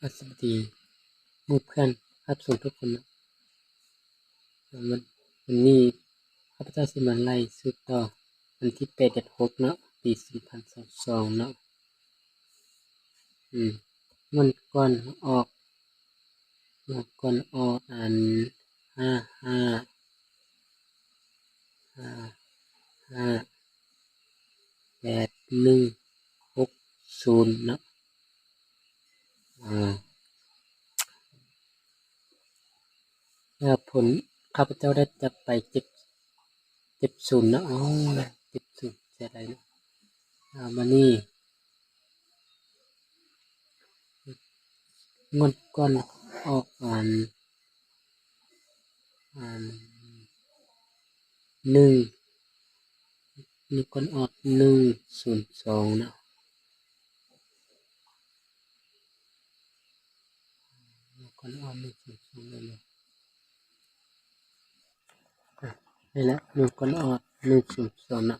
สวัสดีมู่เพื่อนครับส่วนทุกคนนะวันวันนี้ข้าพเจ้าสิมาไล่สืบต่อวันที่แปดเดือนหกเนาะปีสองพันสองสองเนาะอืมมันก่อนออกมันก่อนออกอันห้าห้าห้าห้าแปดหนึ่งหกศูนย์เนาะอ่า แล้ว ผลข้าพเจ้าได้จะไปเจ็บเจ็บศูนย์นะอ๋อเจ็บศูนย์ใช่ไรนะอามานี่งดก่อนออกอ่านอ่านหนึ่งนี่ก่อนออกหนึ่งศูนย์สองนะก่อนออกหนึ่งศูนย์สองเลย นี่แหละหนึ่งคนออกหนึ่งศูนย์สองนะ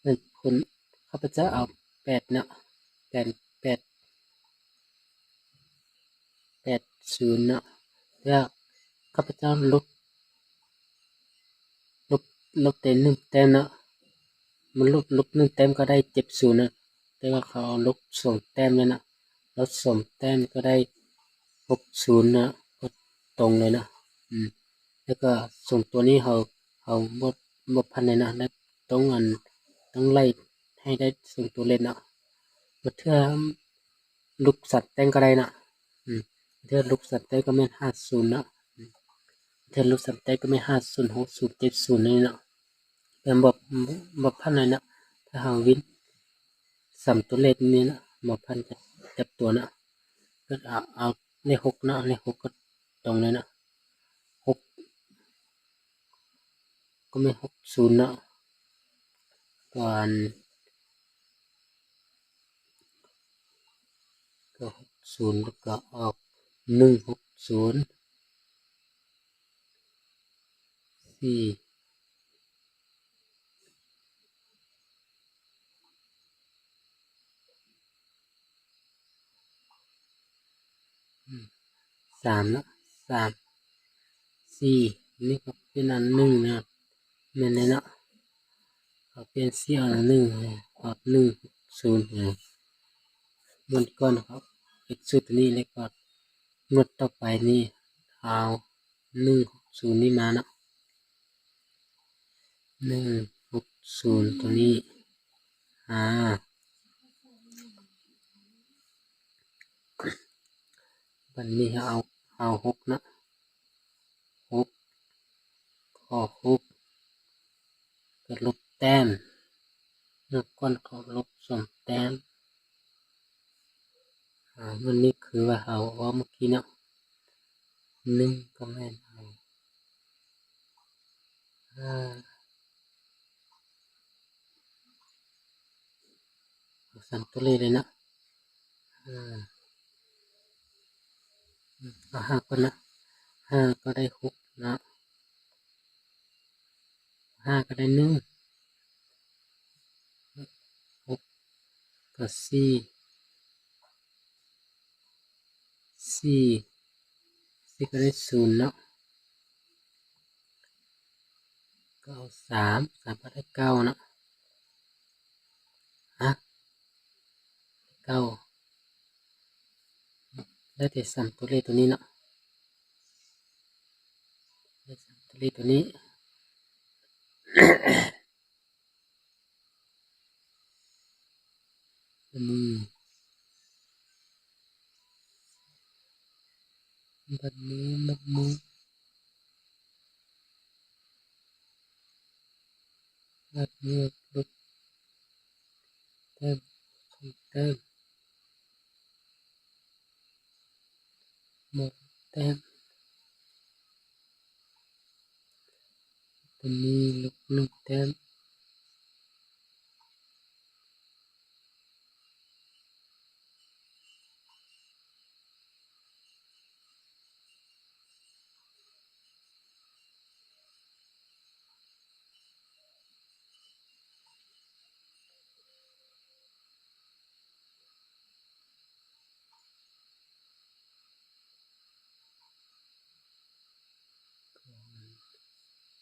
เป็นคนข้าพเจ้าเอาแปดนะแปดแปดแปดศูนย์นะแล้วข้าพเจ้าลบลบลบเต็มหนึ่งแต้มนะมันลบลบหนึ่งแต้มก็ได้เจ็ดศูนย์นะแต่ว่าเขาเอาลบสองแต้มเลยนะลบสองแต้มก็ได้หกศูนย์นะก็ตรงเลยนะอืม แล้วก็ส่งตัวนี้เขาเขาบดบดพันเลยนะแล้วต้องอันต้องไล่ให้ได้ส่งตัวเล่นนะมาเทื่อลูกสัตว์แต่งก็ได้นะอืมเทื่อลูกสัตว์แต่งก็ไม่ห้าศูนย์นะเทื่อลูกสัตว์แต่งก็ไม่ห้าศูนย์หกศูนย์เจ็ดศูนย์นี่นะเป็นบดบดพันเลยนะถ้าหาวินสามตัวเล่นนี่นะบดพันจะจับตัวนะก็เอาเอาในหกนะในหกก็ตรงเลยนะ หก ก็ไม่หกศูนย์นะก่อนก็หกศูนย์แล้วก็ออกหนึ่งหกศูนย์สี่อืมสามนะสามสี่นี่ก็เป็นอันหนึ่งนะ แม่นเลยเนาะเอาเป็นเสี่อันหนึ่งออกหนึ่งหกศูนย์นะมันก่อนครับอีกสุดนี้เลยก็งวดต่อไปนี่เอาหนึ่งหกศูนย์นี่มาเนาะหนึ่งหกศูนย์ตัวนี้อ่าวันนี้เอาเอาหกนะหกขอหก ก็ลบแต้มงวดก่อนเขาลบสองแต้มอ่าวันนี้คือว่าเอาว่าเมื่อกี้เนาะหนึ่งก็แม่เอาห้าสามตัวเลยเลยนะห้าเอาห้าก่อนนะห้าก็ได้หกนะ ห้าก็ได้หนึ่งหกก็สี่สี่สี่ก็ได้ศูนย์เนาะก็เอาสามสามก็ได้เก้าเนาะฮะเก้าได้แต่สามตัวเลขตัวนี้เนาะได้สามตัวเลขตัวนี้ อันนี้บัดนี้บัดนี้บัด นี้ล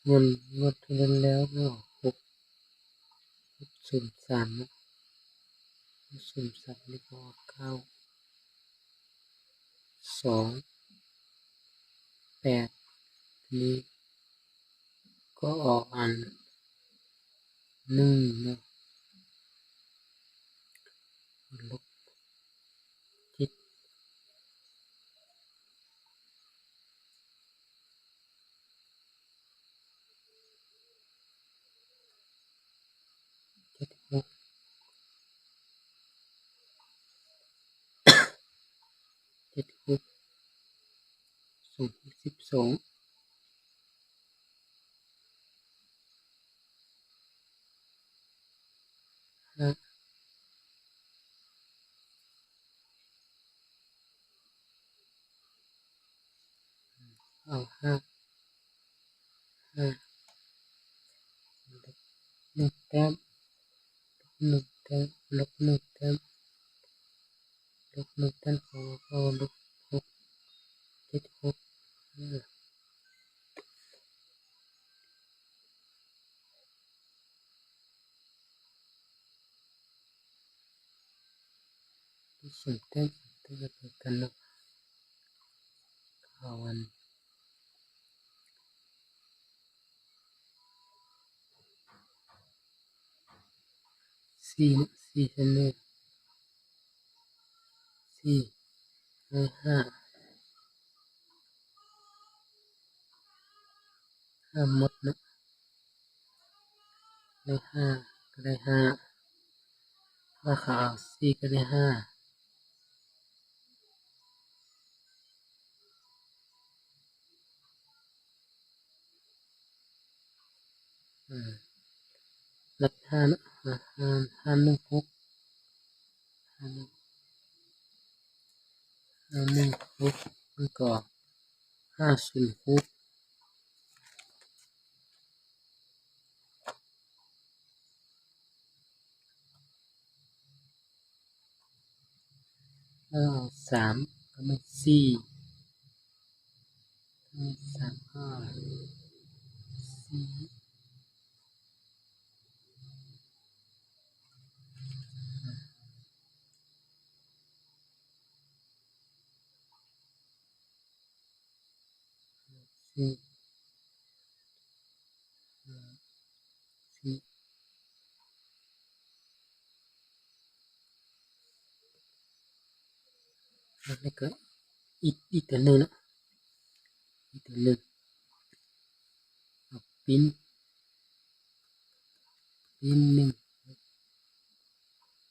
บแต้มสองแต้มหมดแต้มตัวนี้ลบหมเงินงวดที่แล้วเนาะหกหกศูนย์สามนะหกศูนย์สามนี่ก็เก้าสองแปดนี้ก็ออกอันหนึ่งนะลบเจ็ดเจ็ดหกเจ็ดหก สองสิบสองห้าเอาห้าห้าหนึ่งแต้มหนึ่งแต้มลบหนึ่งแต้มลบหนึ่งแต้มพอพอลบหกเจ็ดหก ห้าส่วนแต้มแต้มก็เท่ากันเนาะเอาวันสี่นะสี่เซนเลยสี่ ห้าหมดนะได้ห้าก็ได้ห้าถ้าขาเอาสี่ก็ได้ห้าอืมรับห้านะห้าห้าหนึ่งหกห้าหนึ่งห้าหนึ่งหกแล้วก็ห้าศูนย์หกแล้วเอา สามก็ไม่สี่ไม่สามห้าสี่สี่ห้าสี่ แล้วก็อีกอีกตัวหนึ่งนะอีกตัวหนึ่งเอาปิ้นปิ้นหนึ่ง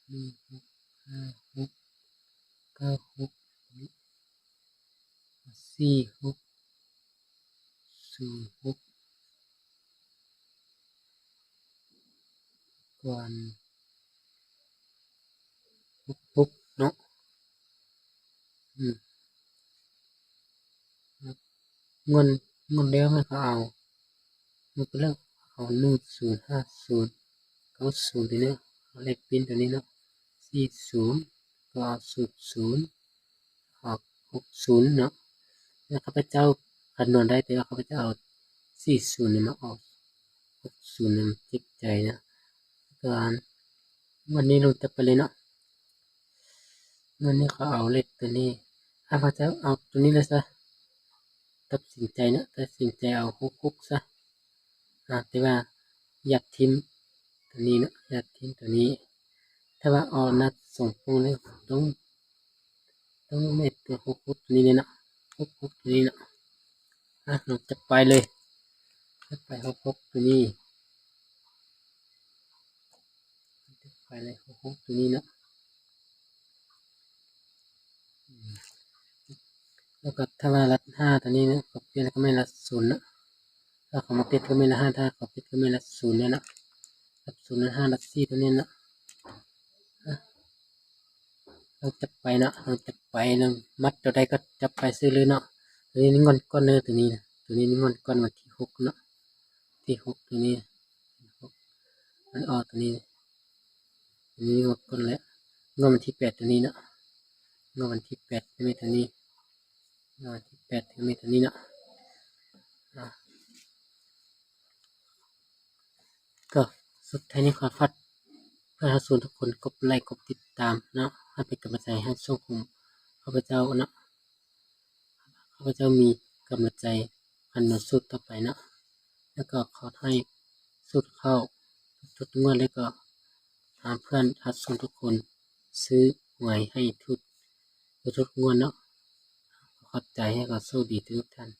หนึ่งหกห้าหกเก้าหกสี่หกศูนย์หกก่อนหกหกเนาะอืม เงินเงินแล้วมันก็เอามันก็เลิกเอาหนึ่งศูนย์ห้าศูนย์เก้าศูนย์ตัวนี้เอาเลขปิ้นตัวนี้เนาะสี่ศูนย์ก็เอาศูนย์ศูนย์ออกหกศูนย์เนาะแล้วข้าพเจ้าคำนวณได้แต่ว่าข้าพเจ้าเอาสี่ศูนย์เนี่ยมาออกหกศูนย์เนี่ยมันจิตใจนะการวันนี้เราจะไปเลยเนาะวันนี้เขาเอาเลขตัวนี้ ข้าพเจ้าเอาตัวนี้เลยซะตัดสินใจนะตัดสินใจเอาหกหกซะอ่าแต่ว่าอยากทิมตัวนี้นะอยากทิมตัวนี้ ถ้าว่าเอานัดส่งพวกนี้ต้องต้องเม็ดตัวหกหกตัวนี้เลยนะหกหกตัวนี้นะอะเราจะไปเลยจะไปหกหกตัวนี้จะไปเลยหกหกตัวนี้นะอืม แล้วก็ถ้าว่ารัดห้าตัวนี้นะก็เปลี่ยนแล้วก็ไม่รัดศูนย์นะถ้าเขามาติดก็ไม่ละห้าถ้าเขาติดก็ไม่รัดศูนย์เนี่ยนะรัดศูนย์รัดห้ารัดสี่ตัวนี้นะเราจะไปนะเราจะไปนะมัดตัวใดก็จะไปซื้อเลยเนาะตัวนี้นี่งอนก้อนเนื้อตัวนี้นะตัวนี้นี่งอนก้อนวันที่หกเนาะที่หกตัวนี้หกมันออกตัวนี้ตัวนี้งอนก้อนแล้วงอนวันที่แปดตัวนี้เนาะงอนวันที่แปดตัวนี้ตัวนี้ ที่แปดตัวนี้ตัวนี้เนาะอะสุดท้ายนี้ขอฝากเพื่อนทัศนทุกคนกดไลค์กดติดตามเนาะให้เป็นกำลังใจให้ช่องของข้าพเจ้าเนาะข้าพเจ้ามีกำลังใจอันหนุนสุดต่อไปเนาะแล้วก็ขอให้สุดเข้าทุกงวดแล้วก็หาเพื่อนทัศนทุกคนซื้อหวยให้ทุกทุกงวดเนาะ ขอบใจให้กับสู้ดีทุกท่าน